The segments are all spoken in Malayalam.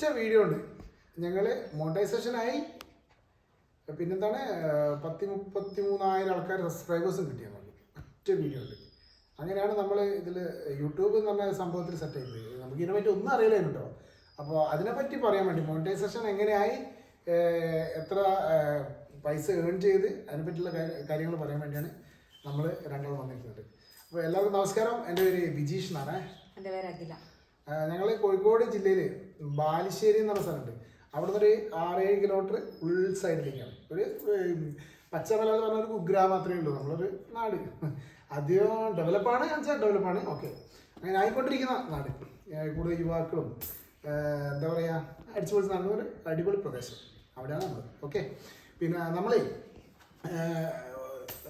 ഒരൊറ്റ വീഡിയോ ഉണ്ട്. ഞങ്ങൾ മോണിറ്റൈസേഷനായി പിന്നെന്താണ് പത്തി മുപ്പത്തി മൂന്നായിരം ആൾക്കാർ സബ്സ്ക്രൈബേഴ്സും കിട്ടിയ നമുക്ക് ഒറ്റ വീഡിയോ ഉണ്ട്. അങ്ങനെയാണ് നമ്മൾ ഇതിൽ യൂട്യൂബ് എന്ന് പറഞ്ഞ സംഭവത്തിൽ സെറ്റ് ചെയ്തത് നമുക്ക് ഇതിനെപ്പറ്റി ഒന്നും അറിയില്ലായിരുന്നു കേട്ടോ. അപ്പോൾ അതിനെപ്പറ്റി പറയാൻ വേണ്ടി മോണിറ്റൈസേഷൻ എങ്ങനെയായി എത്ര പൈസ ഏൺ ചെയ്ത് അതിനെപ്പറ്റിയുള്ള കാര്യങ്ങൾ പറയാൻ വേണ്ടിയാണ് നമ്മൾ രണ്ടാളും വന്നിരിക്കുന്നത്. അപ്പോൾ എല്ലാവർക്കും നമസ്കാരം. എന്റെ പേര് ബിജീഷ് എന്നാണ്. എന്റെ പേര് അഖില. ഞങ്ങൾ കോഴിക്കോട് ജില്ലയിൽ ബാലുശ്ശേരി എന്ന് പറഞ്ഞ സ്ഥലമുണ്ട്. അവിടെ നിന്നൊരു ആറേഴ് കിലോമീറ്റർ ഉൾ സൈഡിലേക്കാണ് ഒരു പച്ചമല എന്ന് പറഞ്ഞ ഒരു കുഗ്രാമം മാത്രമേ ഉള്ളൂ. നമ്മളൊരു നാട്. അധികം ഡെവലപ്പാണ് വെച്ചാൽ ഡെവലപ്പാണ് ഓക്കെ അങ്ങനെ ആയിക്കൊണ്ടിരിക്കുന്ന നാട്. കൂടുതൽ യുവാക്കളും എന്താ പറയുക അടിച്ചുപൊളിച്ച് നടന്ന ഒരു അടിപൊളി പ്രദേശം. അവിടെയാണ് നമ്മൾ ഓക്കെ പിന്നെ നമ്മളെ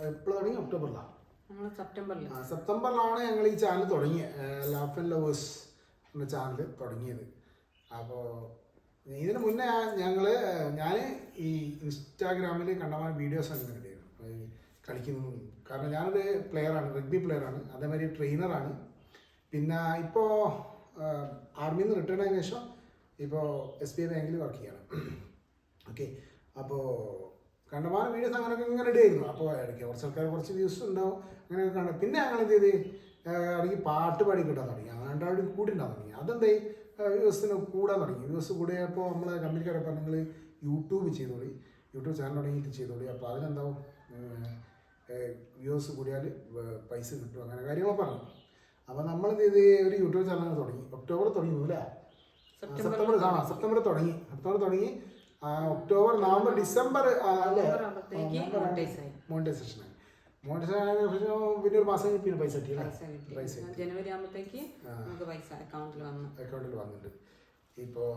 എപ്പോഴും തുടങ്ങി? ഒക്ടോബറിലാണ് സെപ്റ്റംബറിൽ സെപ്റ്റംബറിലാണ് ഞങ്ങൾ ഈ ചാനൽ തുടങ്ങിയത് ലാഫ് ആൻഡ് ലവേഴ്സ് എന്ന ചാനൽ തുടങ്ങിയത്. അപ്പോൾ ഇതിന് മുന്നേ ഞങ്ങൾ ഞാൻ ഈ ഇൻസ്റ്റാഗ്രാമിൽ കണ്ടമാൻ വീഡിയോസ് ഒക്കെ കണ്ടിരുന്നു കളിക്കുന്നതും. കാരണം ഞാനൊരു പ്ലെയറാണ് റഗ്ബി പ്ലെയറാണ് അതേമാതിരി ട്രെയിനറാണ് പിന്നെ ഇപ്പോൾ ആർമിയിൽ നിന്ന് റിട്ടേൺ ആയതിനു ശേഷം ഇപ്പോൾ എസ് ബി ഐ ബാങ്കിൽ വർക്ക് ചെയ്യണം. ഓക്കെ അപ്പോൾ കണ്ടമാനം വീഡിയോസ് അങ്ങനെയൊക്കെ ഇങ്ങനെ ഇടുമായിരുന്നു അപ്പോൾ ഇടയ്ക്ക് കുറച്ച് ആൾക്കാർ കുറച്ച് വ്യൂസ് ഉണ്ടാവും. അങ്ങനെയൊക്കെ കാണും പിന്നെ ഞങ്ങൾ എന്ത് ചെയ്ത് ഇടയ്ക്ക് പാട്ട് പാടി കിട്ടാൻ തുടങ്ങി രണ്ടാളും കൂടി ഉണ്ടാകാൻ തുടങ്ങി. അതെന്തേ? വ്യൂസിന് കൂടാൻ തുടങ്ങി. വ്യൂസ് കൂടിയപ്പോൾ നമ്മൾ കമ്പനിക്കാരെ പറഞ്ഞു യൂട്യൂബ് യൂട്യൂബ് തുടങ്ങി. യൂട്യൂബ് ചാനൽ തുടങ്ങിയിട്ട് ചെയ്തു തുടങ്ങി. അപ്പോൾ അതിനെന്താവും? വ്യൂസ് കൂടിയാൽ പൈസ കിട്ടും. അങ്ങനെ കാര്യങ്ങളൊക്കെ പറഞ്ഞു. അപ്പോൾ നമ്മൾ ഇത് ചെയ്ത് ഒരു യൂട്യൂബ് ചാനൽ തുടങ്ങി. ഒക്ടോബർ തുടങ്ങി അല്ലേ സെപ്റ്റംബർ ആ സെപ്റ്റംബർ തുടങ്ങി. സെപ്റ്റംബർ തുടങ്ങി. ഒക്ടോബർ നവംബർ ഡിസംബർ അല്ലേ? മോണിറ്റൈസേഷൻ പിന്നെ ഒരു മാസം പിന്നെ പൈസ കിട്ടി പൈസ ജനുവരി ആകുമ്പോഴത്തേക്ക് നമുക്ക് പൈസ അക്കൗണ്ടിൽ വന്നു. അക്കൗണ്ടിൽ വന്നിട്ട് ഇപ്പോൾ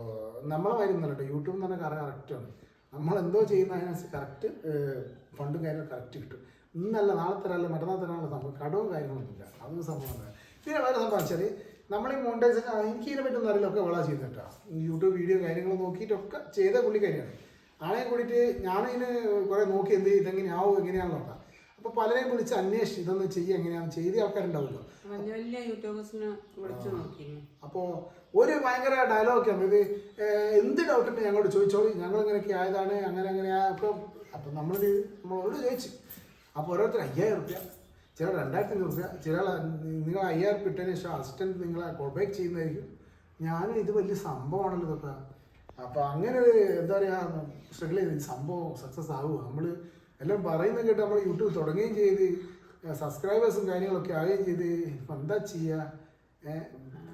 നമ്മളെ വരുന്നില്ല കേട്ടോ. യൂട്യൂബ് തന്നെ കറക്റ്റാണ് നമ്മൾ എന്തോ ചെയ്യുന്ന അതിനനുസരിച്ച് കറക്റ്റ് ഫണ്ടും കാര്യങ്ങളും കറക്റ്റ് കിട്ടും. ഇന്നല്ല നാളെ തരാല്ല മറ്റന്നാൾ തരാനുള്ള സംഭവം കടവും കാര്യങ്ങളൊന്നുമില്ല അതൊന്നും സംഭവം. പിന്നെ വേറെ സംഭവം വെച്ചാൽ നമ്മൾ ഈ മോണിറ്റൈസേഷൻ എനിക്ക് ഇതിനെ പറ്റുന്ന അറിയില്ല. ഒക്കെ വള ചെയ്ത് കേട്ടോ. യൂട്യൂബ് വീഡിയോ കാര്യങ്ങൾ നോക്കിയിട്ടൊക്കെ ചെയ്ത പുള്ളിക്കാരിയാണ്. ആളെ കൂടിയിട്ട് ഞാനതിന് കുറേ നോക്കി എന്ത് ചെയ്ത് ഇതെങ്ങനെയാവും എങ്ങനെയാണെന്ന് നോക്കാം അപ്പോൾ പലരെയും വിളിച്ച് അന്വേഷിച്ച് ഇതൊന്നും ചെയ്യുക എങ്ങനെയാണ് ചെയ്ത ആൾക്കാരുണ്ടാവുമല്ലോ. വലിയ വലിയ യൂട്യൂബേഴ്സിനെ വിളിച്ചു നോക്കിയിരുന്നു. അപ്പോൾ ഒരു ഭയങ്കര ഡയലോഗൊക്കെയാണ് ഇത് എന്ത് ഡൗട്ട് ഉണ്ട് ഞങ്ങളോട് ചോദിച്ചോളി. ഞങ്ങൾ ഇങ്ങനെയൊക്കെ ആയതാണ് അങ്ങനെ അങ്ങനെ അപ്പം അപ്പം നമ്മൾ നമ്മളോട് ചോദിച്ചു. അപ്പോൾ ഓരോരുത്തർ അയ്യായിരം റുപ്യ ചില രണ്ടായിരത്തി അഞ്ഞൂറ് റുപ്യ ചില നിങ്ങൾ അയ്യായിരം റുപ്യ ഇട്ടതിന് ശേഷം അസിസ്റ്റന്റ് നിങ്ങളെ കോൾ ബാക്ക് ചെയ്യുന്നതായിരിക്കും. ഞാനും ഇത് വലിയ സംഭവമാണല്ലോ ഇതൊക്കെ. അപ്പോൾ അങ്ങനെ ഒരു എന്താ പറയുക സ്ട്രഗിൾ ചെയ്ത്. സംഭവം സക്സസ് ആവുക നമ്മൾ എല്ലാം പറയുന്ന കേട്ട് നമ്മൾ യൂട്യൂബ് തുടങ്ങുകയും ചെയ്ത് സബ്സ്ക്രൈബേഴ്സും കാര്യങ്ങളൊക്കെ ആവുകയും ചെയ്ത് ഇപ്പം എന്താ ചെയ്യുക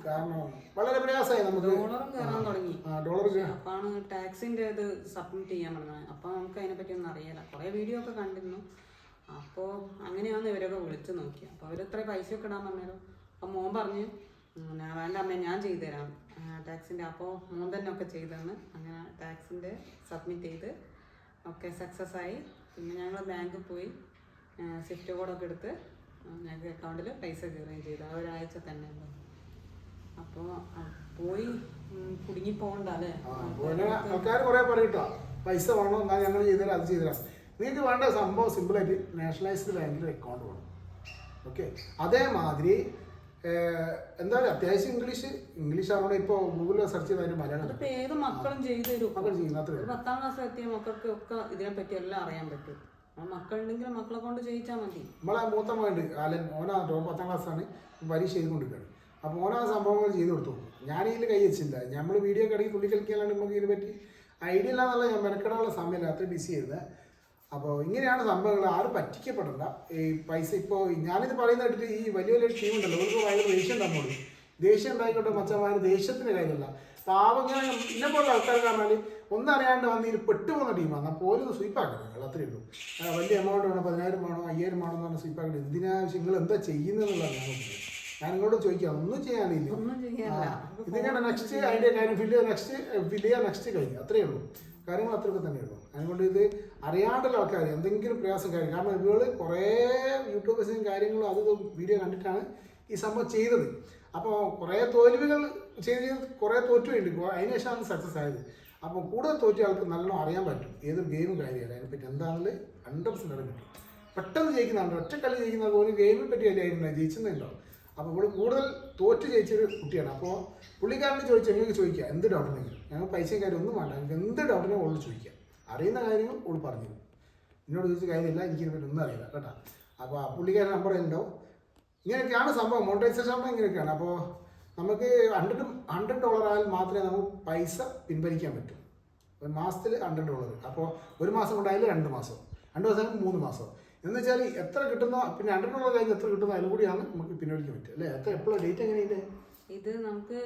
കാരണം വളരെ പ്രയാസമായി നമുക്ക്. ഡോളറും കയറാൻ തുടങ്ങി. ഡോളർ അപ്പാണ് ടാക്സിന്റെ ഇത് സബ്മിറ്റ് ചെയ്യാൻ പറഞ്ഞത്. അപ്പോൾ നമുക്ക് അതിനെപ്പറ്റി ഒന്നും അറിയില്ല. കുറേ വീഡിയോ ഒക്കെ കണ്ടിരുന്നു. അപ്പോൾ അങ്ങനെയാണ് ഇവരൊക്കെ വിളിച്ചു നോക്കി. അപ്പോൾ അവർ ഇത്ര പൈസ ഒക്കെ ഇടാൻ പറഞ്ഞല്ലോ അപ്പൊ മോൻ പറഞ്ഞു ഞാൻ വേണ്ട അമ്മ ഞാൻ ചെയ്തുതരാം ടാക്സിന്റെ അപ്പോൾ മോൻ തന്നെ ഒക്കെ ചെയ്തെന്ന് അങ്ങനെ ടാക്സിന്റെ സബ്മിറ്റ് ചെയ്ത് ഒക്കെ സക്സസ് ആയി. പിന്നെ ഞങ്ങൾ ബാങ്കിൽ പോയി സ്വിഫ്റ്റ് കോഡൊക്കെ എടുത്ത് ഞങ്ങൾക്ക് അക്കൗണ്ടിൽ പൈസ കയറുകയും ചെയ്തു. ആ ഒരാഴ്ച തന്നെ അപ്പോൾ പോയി കുടുങ്ങി പോകണ്ട അല്ലേ? പിന്നെ ആൾക്കാർ പൈസ വേണോ എന്നാൽ ഞങ്ങൾ ചെയ്തുതരാം അത് ചെയ്തുതരാം. നിങ്ങൾക്ക് വേണ്ട സംഭവം സിമ്പിളായിട്ട് നാഷണലൈസ്ഡ് ബാങ്കിൽ അക്കൗണ്ട് വേണം. ഓക്കെ അതേമാതിരി ഏഹ്, എന്താ പറയുക അത്യാവശ്യം ഇംഗ്ലീഷ് ഇംഗ്ലീഷ് ആവണം ഇപ്പോൾ ഗൂഗിളിൽ സെർച്ച് ചെയ്ത് മലയാളം ഏത് മക്കളും ചെയ്തു തരും. മക്കൾ ചെയ്യുന്ന അത്രേ ഒരു പത്താം ക്ലാസ് എത്തിയ മക്കൾക്ക് ഒക്കെ ഇതിനെപ്പറ്റി എല്ലാം അറിയാൻ പറ്റും. ആ മക്കളുണ്ടെങ്കിൽ മക്കളെ കൊണ്ട് ചെയ്യിച്ചാൽ മതി. നമ്മളെ മൂത്ത മകണ്ട് ആലൻ ഓനാ ടോ- പത്താം ക്ലാസ്സാണ് പരീക്ഷ ചെയ്തുകൊണ്ടിരിക്കുകയാണ് അപ്പോൾ ഓനാ സംഭവങ്ങൾ ചെയ്തു കൊടുത്തു. ഞാൻ ഇതിൽ കൈ വെച്ചില്ല. നമ്മൾ വീഡിയോ കിടക്കി തുള്ളി കളിക്കാനാണ് നമുക്ക് ഇതിനെ പറ്റി. ഐഡിയ ഇല്ലാന്നുള്ള ഞാൻ മെനക്കെടാനുള്ള സമയമില്ല. അത്ര ബിസി ആയിരുന്നത് അപ്പോൾ ഇങ്ങനെയാണ് സംഭവങ്ങൾ. ആരും പറ്റിക്കപ്പെടണ്ട. ഈ പൈസ ഇപ്പോൾ ഞാനിത് പറയുന്ന കേട്ടിട്ട് ഈ വലിയ വലിയ ക്ഷീണം ഉണ്ടല്ലോ അവർക്ക് ഭയങ്കര ദേഷ്യം തന്നോളൂ ദേഷ്യം ഉണ്ടായിക്കോട്ടെ മച്ചന്മാർ ദേഷ്യത്തിന്റെ കാര്യമല്ല. പാവങ്ങനെ ഇന്നെ പോലെ ആൾക്കാർ പറഞ്ഞാൽ ഒന്നും അറിയാണ്ട് വന്ന് ഇതിൽ പെട്ടുപോകുന്ന ടീമാണ് അപ്പോൾ ഒരു സ്വീപ്പാക്കണം നിങ്ങൾ അത്രയേ ഉള്ളൂ. വലിയ എമൗണ്ട് വേണം പതിനായിരം വേണോ അയ്യായിരം വേണോ എന്ന് പറഞ്ഞാൽ സ്വീപ്പാക്കണം എന്തിനാ നിങ്ങൾ എന്താ ചെയ്യുന്നതെന്നുള്ളതാണ് ഞാൻ ഞാൻ നിങ്ങളോട് ചോദിക്കാം ഒന്നും ചെയ്യാനില്ല. ഒന്നും ഇതിങ്ങനെ നെക്സ്റ്റ് അതിന്റെ കാര്യം ഫില്ല് നെക്സ്റ്റ് ഫില്ല് ചെയ്യുക നെക്സ്റ്റ് കഴിഞ്ഞു. അത്രയേ ഉള്ളൂ. കാര്യങ്ങൾ അത്രയൊക്കെ തന്നെയുള്ളൂ. അതുകൊണ്ട് ഇത് അറിയാണ്ടുള്ള ആൾക്കാർ എന്തെങ്കിലും പ്രയാസം കാര്യം കാരണം ഇവൾ കുറേ യൂട്യൂബേഴ്സിനും കാര്യങ്ങളും അത് വീഡിയോ കണ്ടിട്ടാണ് ഈ സംഭവം ചെയ്തത്. അപ്പോൾ കുറേ തോൽവികൾ ചെയ്ത് ചെയ്ത് കുറേ തോറ്റുണ്ട് അതിനുശേഷമാണ് സക്സസ് ആയത്. അപ്പോൾ കൂടുതൽ തോറ്റിയ ആൾക്ക് നല്ലോണം അറിയാൻ പറ്റും. ഏത് ഗെയിമും കാര്യമല്ല. അതിനെപ്പറ്റി എന്താണെന്ന് ഹൺഡ്രഡ് പെർസെന്റ് അറിയാൻ പറ്റും. പെട്ടെന്ന് ജയിക്കുന്നതാണ്. ഒറ്റക്കളി ജയിക്കുന്നത് ജയിക്കുന്ന ഒരു ഗെയിമിനെ പറ്റി അല്ലായിരുന്നു ജയിച്ചെന്നുണ്ടോ അപ്പോൾ ഇവിടെ കൂടുതൽ തോറ്റ് ജയിച്ചൊരു കുട്ടിയാണ്. അപ്പോൾ പുള്ളിക്കാരനോട് ചോദിച്ചാൽ എങ്ങനെ ചോദിക്കുക എന്ത് ഡൗട്ട് ഉണ്ടെങ്കിലും? ഞങ്ങൾ പൈസയും കാര്യം ഒന്നും വേണ്ട. ഞങ്ങൾക്ക് എന്ത് ഡൗട്ടിനെ ഓളോട് ചോദിക്കുക അറിയുന്ന കാര്യങ്ങൾ ഓൾ പറഞ്ഞു. എന്നോട് ചോദിച്ച കാര്യമില്ല എനിക്ക് ഒന്നും അറിയില്ല കേട്ടോ. അപ്പോൾ ആ പുള്ളിക്കാരൻ നമ്പർ ഉണ്ടാവും ഇങ്ങനെയൊക്കെയാണ് സംഭവം. മോണിറ്റൈസേഷൻ ആകുമ്പോൾ ഇങ്ങനെയൊക്കെയാണ്. അപ്പോൾ നമുക്ക് ഹൺഡ്രഡ് ഹൺഡ്രഡ് ഡോളർ ആയാൽ മാത്രമേ നമുക്ക് പൈസ പിൻവലിക്കാൻ പറ്റൂ. ഒരു മാസത്തിൽ ഹൺഡ്രഡ് ഡോളർ അപ്പോൾ ഒരു മാസം കൊണ്ടായാലും രണ്ട് മാസം. രണ്ട് മാസം മൂന്ന് മാസം. എന്ന് വെച്ചാൽ എത്ര കിട്ടുന്ന പിന്നെ രണ്ടെണ്ണമുള്ള കഴിഞ്ഞ് എത്ര കിട്ടുന്ന അതിലും കൂടിയാണ് നമുക്ക് പിൻവലിക്കാൻ പറ്റുക അല്ലേ? എത്ര എപ്പോഴും ഡേറ്റ് എങ്ങനെയാണ് ഇത് നമുക്ക്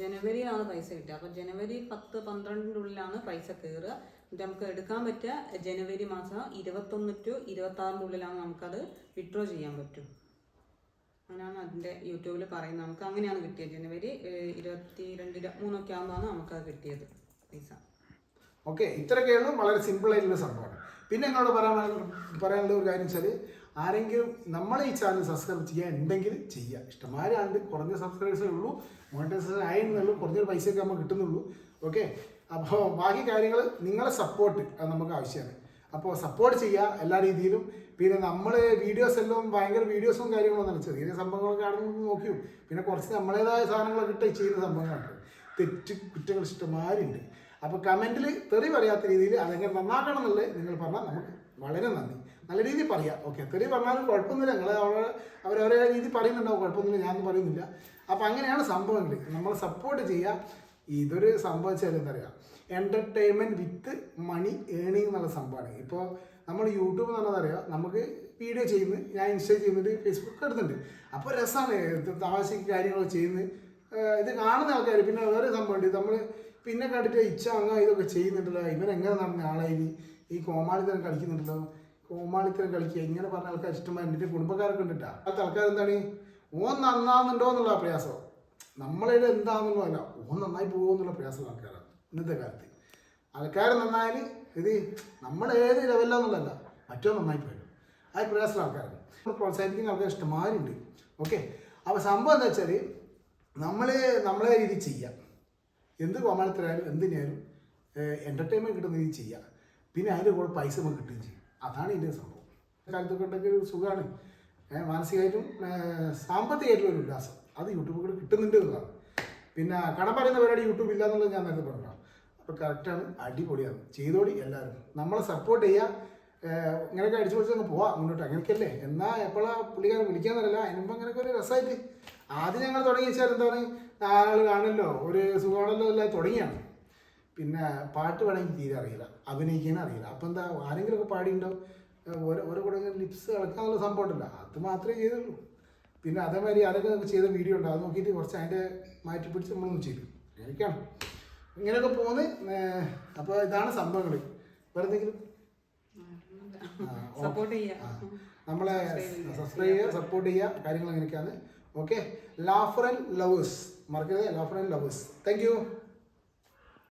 ജനുവരിയിലാണ് പൈസ കിട്ടുക. അപ്പോൾ ജനുവരി പത്ത് പന്ത്രണ്ടിന്റെ ഉള്ളിലാണ് പൈസ കയറുക നമുക്ക് എടുക്കാൻ പറ്റുക ജനുവരി മാസം ഇരുപത്തൊന്ന് ടു ഇരുപത്താറിന്റെ ഉള്ളിലാണ് നമുക്കത് വിഡ്രോ ചെയ്യാൻ പറ്റും. അങ്ങനെയാണ് അതിന്റെ യൂട്യൂബിൽ പറയുന്നത്. നമുക്ക് അങ്ങനെയാണ് കിട്ടിയത്. ജനുവരി ഇരുപത്തി രണ്ട് ഇരുപത്തിമൂന്നൊക്കെ ആകുമ്പോഴാണ് നമുക്കത് കിട്ടിയത് പൈസ. ഓക്കെ ഇത്രയൊക്കെയുള്ളൂ വളരെ സിമ്പിളായിട്ടുള്ള സംഭവമാണ്. പിന്നെ എന്നോട് പറയാൻ പറയാനുള്ള ഒരു കാര്യം വെച്ചാൽ ആരെങ്കിലും നമ്മളെ ഈ ചാനൽ സബ്സ്ക്രൈബ് ചെയ്യാൻ ഉണ്ടെങ്കിൽ ചെയ്യുക ഇഷ്ടമാരാണ്ട് കുറഞ്ഞ സബ്സ്ക്രൈബേഴ്സേ ഉള്ളൂ. മോണിറ്റൈസേഷൻ ആയിരുന്നുള്ളൂ കുറഞ്ഞൊരു പൈസയൊക്കെ നമുക്ക് കിട്ടുന്നുള്ളൂ. ഓക്കെ? അപ്പോൾ ബാക്കി കാര്യങ്ങൾ നിങ്ങളെ സപ്പോർട്ട് അത് നമുക്ക് ആവശ്യമാണ്. അപ്പോൾ സപ്പോർട്ട് ചെയ്യുക എല്ലാ രീതിയിലും. പിന്നെ നമ്മൾ വീഡിയോസ് എല്ലാം ഭയങ്കര വീഡിയോസും കാര്യങ്ങളൊന്നും ചെറിയ സംഭവങ്ങളൊക്കെ ആണെന്ന് നോക്കിയും? പിന്നെ കുറച്ച് നമ്മളേതായ സാധനങ്ങളൊക്കെ ഇട്ട് ചെയ്യുന്ന സംഭവങ്ങളുണ്ട് തെറ്റ് കുറ്റങ്ങൾ ഇഷ്ടമാരുണ്ട് അപ്പോൾ കമന്റിൽ തെറി പറയാത്ത രീതിയിൽ അതെങ്ങനെ നന്നാക്കണം എന്നുള്ളത് നിങ്ങൾ പറഞ്ഞാൽ നമുക്ക് വളരെ നന്ദി. നല്ല രീതിയിൽ പറയാം. ഓക്കെ. തെറി പറഞ്ഞാലും കുഴപ്പമൊന്നുമില്ല. നിങ്ങൾ അവർ അവരവരെ രീതി പറയുന്നുണ്ടാവും. കുഴപ്പമൊന്നുമില്ല. ഞാനൊന്നും പറയുന്നില്ല. അപ്പോൾ അങ്ങനെയാണ് സംഭവങ്ങൾ നമ്മൾ സപ്പോർട്ട് ചെയ്യുക ഇതൊരു സംഭവം വെച്ചാൽ എന്താ പറയുക എന്റർടൈൻമെന്റ് വിത്ത് മണി ഏണിങ് എന്നുള്ള സംഭവമാണ്. ഇപ്പോൾ നമ്മൾ യൂട്യൂബ് എന്ന് പറഞ്ഞാൽ അറിയാം നമുക്ക് വീഡിയോ ചെയ്യുന്നു ഞാൻ ഇൻസ്റ്റാ ചെയ്യുന്നുണ്ട് ഫേസ്ബുക്ക് എടുത്തുണ്ട് അപ്പോൾ രസമാണ്. തമാശയ്ക്ക് കാര്യങ്ങളൊക്കെ ചെയ്യുന്നത്. ഇത് കാണുന്ന ആൾക്കാർ പിന്നെ വേറെ സംഭവമുണ്ട്. നമ്മൾ പിന്നെ കണ്ടിട്ട് ഇച്ച അങ്ങ ഇതൊക്കെ ചെയ്യുന്നുണ്ടല്ലോ. ഇവൻ എങ്ങനെ നടന്ന ആളായി ഈ കോമാളിത്തരം കളിക്കുന്നുണ്ടല്ലോ. കോമാളിത്തരം കളിക്കുക. ഇങ്ങനെ പറഞ്ഞ ആൾക്കാർ ഇഷ്ടമായി എന്റെ കുടുംബക്കാരൊക്കെ ഉണ്ടിട്ടാ അത് ആൾക്കാർ എന്താണ്? ഓൻ നന്നാവുന്നുണ്ടോ എന്നുള്ള പ്രയാസം. നമ്മളെ എന്താണെന്നുള്ളതല്ല ഓൻ നന്നായി പോകുമോ എന്നുള്ള പ്രയാസം ആൾക്കാരാണ് ഇന്നത്തെ കാലത്ത്. ആൾക്കാർ നന്നായാൽ ഇത് നമ്മൾ ഏത് ലെവലിലാന്നുള്ളതല്ല മറ്റോ നന്നായി പോയി ആ പ്രയാസം ആൾക്കാരാണ്. പ്രോത്സാഹിപ്പിക്കുന്ന ആൾക്കാർ ഇഷ്ടമാരുണ്ട് ഓക്കെ? അപ്പോൾ സംഭവം എന്താ വെച്ചാൽ നമ്മൾ നമ്മളെ രീതി ചെയ്യാം. എന്ത് കോമാളിത്തരായാലും എന്തിനായാലും എന്റർടൈൻമെന്റ് കിട്ടുന്ന രീതി ചെയ്യാം. പിന്നെ അതിന്റെ കൂടെ പൈസ നമുക്ക് കിട്ടുകയും ചെയ്യും. അതാണ് ഇതിന്റെ സംഭവം. കാലത്തൊക്കെ ഉണ്ടെങ്കിൽ ഒരു സുഖമാണ്. മാനസികമായിട്ടും സാമ്പത്തികമായിട്ടുള്ള സാമ്പത്തികമായിട്ടും ഒരു ഉല്ലാസം. അത് യൂട്യൂബിൽ കൂടെ കിട്ടുന്നുണ്ട് എന്നതാണ് പിന്നെ കടം പറയുന്ന പരിപാടി യൂട്യൂബ് ഇല്ല എന്നുള്ളത് ഞാൻ നേരത്തെ പറഞ്ഞു അപ്പോൾ കറക്റ്റാണ് അടിപൊളിയാണ്. ചെയ്തോടി എല്ലാവരും. നമ്മളെ സപ്പോർട്ട് ചെയ്യുക. ഇങ്ങനെയൊക്കെ അടിച്ചു പൊളിച്ച് അങ്ങ് പോവാം. മുന്നോട്ട് അങ്ങനെയൊക്കെയല്ലേ? എന്നാൽ എപ്പോഴാണ് പുള്ളിക്കാരൻ വിളിക്കാന്നറിയില്ല. അതിനുമ്പോൾ അങ്ങനെയൊക്കെ ഒരു രസമായിട്ട് ആദ്യം ഞങ്ങൾ തുടങ്ങി വെച്ചാൽ എന്താണ് ആൾ കാണല്ലോ ഒരു സുഖമാണല്ലോ എല്ലാം തുടങ്ങിയാണ്. പിന്നെ പാട്ട് വേണമെങ്കിൽ തീരെ അറിയില്ല അഭിനയിക്കാൻ അറിയില്ല. അപ്പം എന്താ ആരെങ്കിലുമൊക്കെ പാടിയിട്ടുണ്ടോ ഏഹ് ഓരോ ഓരോ കൂടെ ലിപ്സ് കളക്കാന്നുള്ള സംഭവം ഉണ്ടല്ലോ അത് മാത്രമേ ചെയ്തുള്ളൂ. പിന്നെ അതേമാതിരി ആരൊക്കെ ചെയ്ത വീഡിയോ ഉണ്ട് അത് നോക്കിയിട്ട് കുറച്ച് അതിന്റെ മാറ്റി പിടിച്ച് നമ്മളൊന്ന് ചെയ്തു അങ്ങനെയൊക്കെയാണ്. ഇങ്ങനെയൊക്കെ പോകുന്നത് അപ്പോൾ ഇതാണ് സംഭവങ്ങൾ വേറെ എന്തെങ്കിലും. നമ്മളെ സബ്സ്ക്രൈബ് ചെയ്യുക സപ്പോർട്ട് ചെയ്യുക കാര്യങ്ങൾ അങ്ങനെയൊക്കെയാണ് ഓക്കെ ലാഫർ ആൻഡ് ലവേഴ്സ് മറക്കരുത് ലാഫർ ആൻഡ് ലവേഴ്സ് താങ്ക്